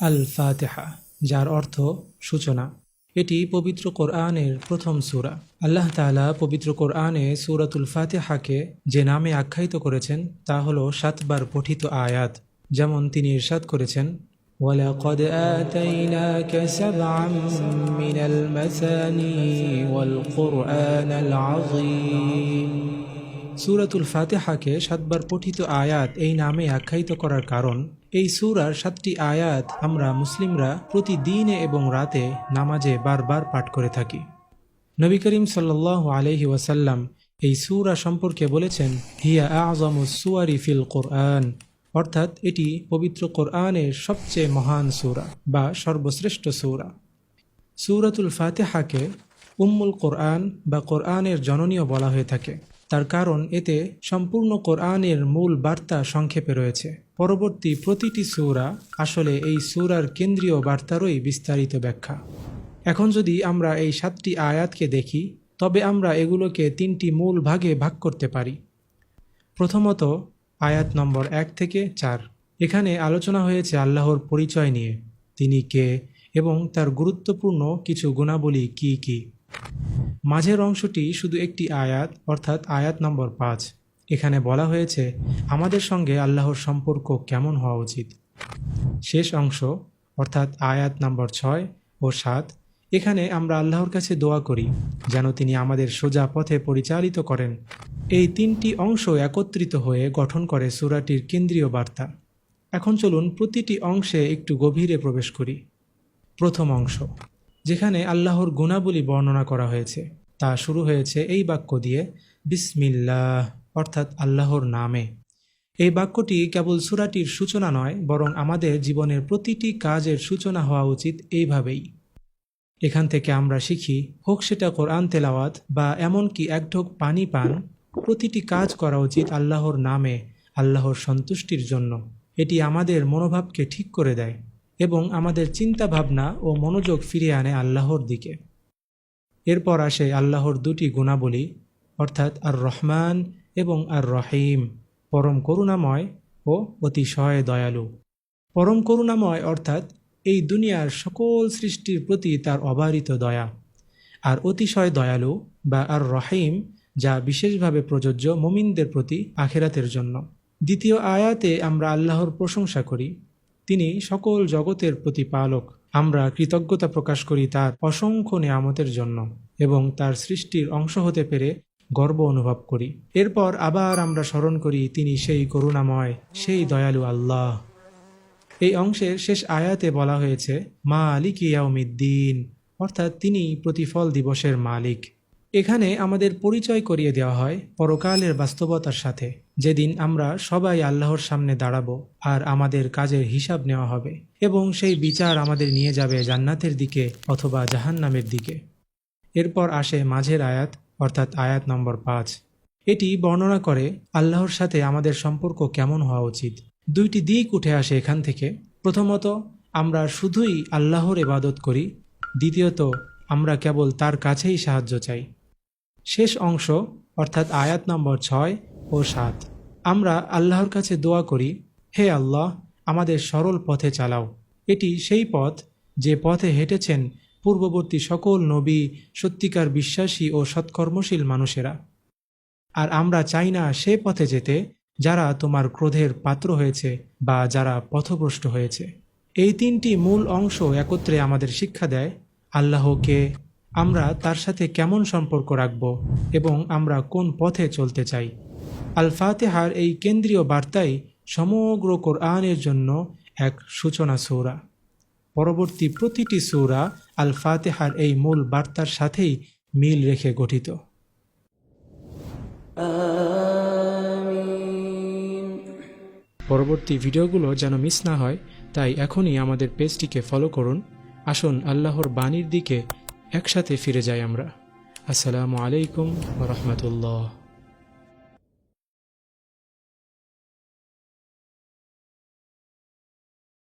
আল ফাতেহা যার অর্থ সূচনা এটি পবিত্র কোরআনের প্রথম সূরা আল্লাহ তাআলা পবিত্র কোরআনে সূরাতুল ফাতেহাকে যে নামে আখ্যায়িত করেছেন তা হলো সাতবার পঠিত আয়াত যেমন তিনি ইরশাদ করেছেন ولقد آتيناك سبعا من المثاني والقرآن العظيم সূরাতুল ফাতেহাকে সাতবার পঠিত আয়াত এই নামে আখ্যায়িত করার কারণ, এই সুরার সাতটি আয়াত আমরা মুসলিমরা প্রতিদিনে এবং রাতে নামাজে বারবার পাঠ করে থাকি। নবী করিম সাল্লাহ আলহি ওয়াসাল্লাম এই সুরা সম্পর্কে বলেছেন, হিয়া আজমুস সুয়ারি ফিল কোরআন অর্থাৎ এটি পবিত্র কোরআনের সবচেয়ে মহান সুরা বা সর্বশ্রেষ্ঠ সুরা। সূরাতুল ফাতেহাকে উম্মুল কোরআন বা কোরআনের জননীয় বলা হয়ে থাকে। তার কারণ এতে সম্পূর্ণ কোরআনের মূল বার্তা সংক্ষেপে রয়েছে। পরবর্তী প্রতিটি সূরা আসলে এই সূরার কেন্দ্রীয় বার্তারই বিস্তারিত ব্যাখ্যা। এখন যদি আমরা এই সাতটি আয়াতকে দেখি, তবে আমরা এগুলোকে তিনটি মূল ভাগে ভাগ করতে পারি। প্রথমত, আয়াত নম্বর এক থেকে চার। এখানে আলোচনা হয়েছে আল্লাহর পরিচয় নিয়ে। তিনি কে এবং তার গুরুত্বপূর্ণ কিছু গুণাবলী কি কি? মাঝের অংশটি শুধু একটি আয়াত, অর্থাৎ আয়াত নম্বর পাঁচ। এখানে বলা হয়েছে, আমাদের সঙ্গে আল্লাহর সম্পর্ক কেমন হওয়া উচিত? শেষ অংশ, অর্থাৎ আয়াত নম্বর ছয় ও সাত, এখানে আমরা আল্লাহর কাছে দোয়া করি, যেন তিনি আমাদের সোজা পথে পরিচালিত করেন। এই তিনটি অংশ একত্রিত হয়ে গঠন করে সুরাটির কেন্দ্রীয় বার্তা। এখন চলুন প্রতিটি অংশে একটু গভীরে প্রবেশ করি। প্রথম অংশ, যেখানে আল্লাহর গুণাবলী বর্ণনা করা হয়েছে। তা শুরু হয়েছে এই বাক্য দিয়ে, বিসমিল্লাহ, অর্থাৎ আল্লাহর নামে। এই বাক্যটি কেবল সুরাটির সূচনা নয়, বরং আমাদের জীবনের প্রতিটি কাজের সূচনা হওয়া উচিত এইভাবেই। এখান থেকে আমরা শিখি, হোক সেটা কোরআন তেলাওয়াত বা এমনকি এক ঢোক পানি পান, প্রতিটি কাজ করা উচিত আল্লাহর নামে, আল্লাহর সন্তুষ্টির জন্য। এটি আমাদের মনোভাবকে ঠিক করে দেয় এবং আমাদের চিন্তা ভাবনা ও মনোযোগ ফিরিয়ে আনে আল্লাহর দিকে। এরপর আসে আল্লাহর দুটি গুণাবলী, অর্থাৎ আর রহমান এবং আর রহিম পরম করুণাময় ও অতিশয় দয়ালু। পরম করুণাময় অর্থাৎ এই দুনিয়ার সকল সৃষ্টির প্রতি তার অবারিত দয়া। আর অতিশয় দয়ালু বা আর রহিম যা বিশেষভাবে প্রযোজ্য মুমিনদের প্রতি আখেরাতের জন্য। দ্বিতীয় আয়াতে আমরা আল্লাহর প্রশংসা করি। তিনি সকল জগতের প্রতিপালক। আমরা কৃতজ্ঞতা প্রকাশ করি তার অসংখ্য নিয়ামতের জন্য এবং তার সৃষ্টির অংশ হতে পেরে গর্ব অনুভব করি। এরপর আবার আমরা স্মরণ করি তিনি সেই করুণাময়, সেই দয়ালু আল্লাহ। এই অংশের শেষ আয়াতে বলা হয়েছে মা আলিক ইয়াউমিদ্দিন, অর্থাৎ তিনি প্রতিফল দিবসের মালিক। এখানে আমাদের পরিচয় করিয়ে দেওয়া হয় পরকালের বাস্তবতার সাথে। যেদিন আমরা সবাই আল্লাহর সামনে দাঁড়াবো আর আমাদের কাজের হিসাব নেওয়া হবে এবং সেই বিচার আমাদের নিয়ে যাবে জান্নাতের দিকে অথবা জাহান্নামের দিকে। এরপর আসে মাঝের আয়াত, অর্থাৎ আয়াত নম্বর পাঁচ। এটি বর্ণনা করে আল্লাহর সাথে আমাদের সম্পর্ক কেমন হওয়া উচিত। দুইটি দিক উঠে আসে এখান থেকে। প্রথমত, আমরা শুধুই আল্লাহর এবাদত করি। দ্বিতীয়ত, আমরা কেবল তার কাছেই সাহায্য চাই। শেষ অংশ, অর্থাৎ আয়াত নম্বর ছয় ও সাত। আমরা আল্লাহর কাছে দোয়া করি, হে আল্লাহ, আমাদের সরল পথে চালাও। এটি সেই পথ যে পথে হেঁটেছেন পূর্ববর্তী সকল নবী, সত্যিকার বিশ্বাসী ও সৎকর্মশীল মানুষেরা। আর আমরা চাই না সে পথে যেতে যারা তোমার ক্রোধের পাত্র হয়েছে বা যারা পথভ্রষ্ট হয়েছে। এই তিনটি মূল অংশ একত্রে আমাদের শিক্ষা দেয় আল্লাহকে আমরা তার সাথে কেমন সম্পর্ক রাখব এবং আমরা কোন পথে চলতে চাই। আল ফাতেহার এই কেন্দ্রীয় বার্তাই সমগ্র কোরআনের জন্য এক সূচনা সৌরা। পরবর্তী প্রতিটি সৌরা আল ফাতেহার এই মূল বার্তার সাথেই মিল রেখে গঠিত। পরবর্তী ভিডিওগুলো যেন মিস না হয় তাই এখনই আমাদের পেজটিকে ফলো করুন। আসুন আল্লাহর বাণীর দিকে একসাথে ফিরে যাই আমরা। আসসালামু আলাইকুম রহমতুল্লাহ।